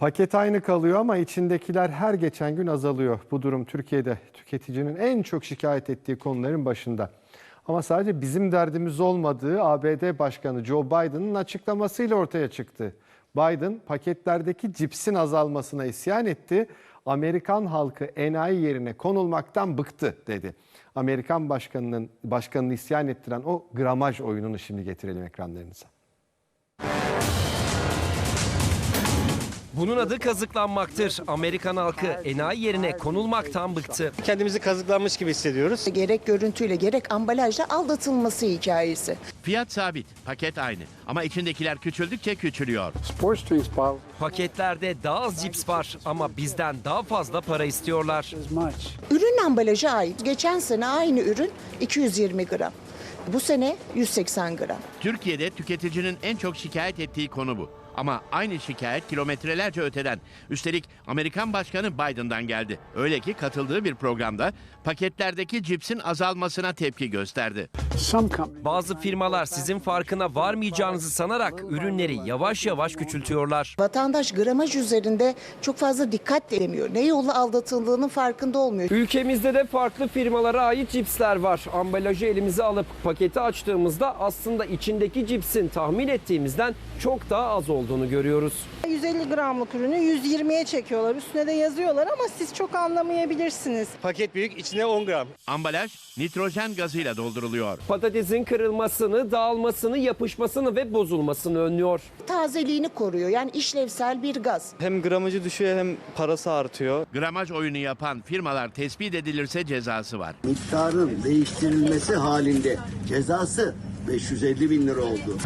Paket aynı kalıyor ama içindekiler her geçen gün azalıyor. Bu durum Türkiye'de tüketicinin en çok şikayet ettiği konuların başında. Ama sadece bizim derdimiz olmadığı ABD Başkanı Joe Biden'ın açıklamasıyla ortaya çıktı. Biden paketlerdeki cipsin azalmasına isyan etti. Amerikan halkı enayi yerine konulmaktan bıktı dedi. Amerikan başkanının başkanını isyan ettiren o gramaj oyununu şimdi getirelim ekranlarınıza. Bunun adı kazıklanmaktır. Amerikan halkı enayi yerine konulmaktan bıktı. Kendimizi kazıklanmış gibi hissediyoruz. Gerek görüntüyle gerek ambalajla aldatılması hikayesi. Fiyat sabit, paket aynı ama içindekiler küçüldükçe küçülüyor. Sports drinks bottle Paketlerde daha az cips var ama bizden daha fazla para istiyorlar. Ürün ambalajı ait. Geçen sene aynı ürün 220 gram. Bu sene 180 gram. Türkiye'de tüketicinin en çok şikayet ettiği konu bu. Ama aynı şikayet kilometrelerce öteden. Üstelik Amerikan Başkanı Biden'dan geldi. Öyle ki katıldığı bir programda paketlerdeki cipsin azalmasına tepki gösterdi. Bazı firmalar sizin farkına varmayacağınızı sanarak ürünleri yavaş yavaş küçültüyorlar. Vatandaş gramaj üzerinde çok fazla dikkat edemiyor. Ne yolla aldatıldığının farkında olmuyor. Ülkemizde de farklı firmalara ait cipsler var. Ambalajı elimize alıp paketi açtığımızda aslında içindeki cipsin tahmin ettiğimizden çok daha az olduğunu görüyoruz. 150 gramlık ürünü 120'ye çekiyorlar. Üstüne de yazıyorlar ama siz çok anlamayabilirsiniz. Paket büyük, içinde 10 gram. Ambalaj nitrojen gazıyla dolduruluyor. Patatesin kırılmasını, dağılmasını, yapışmasını ve bozulmasını önlüyor. Tazeliğini koruyor. Yani işlevsel bir gaz. Hem gramajı düşüyor hem parası artıyor. Gramaj oyunu yapan firmalar tespit edilirse cezası var. miktarın değiştirilmesi halinde cezası 550 bin lira oldu.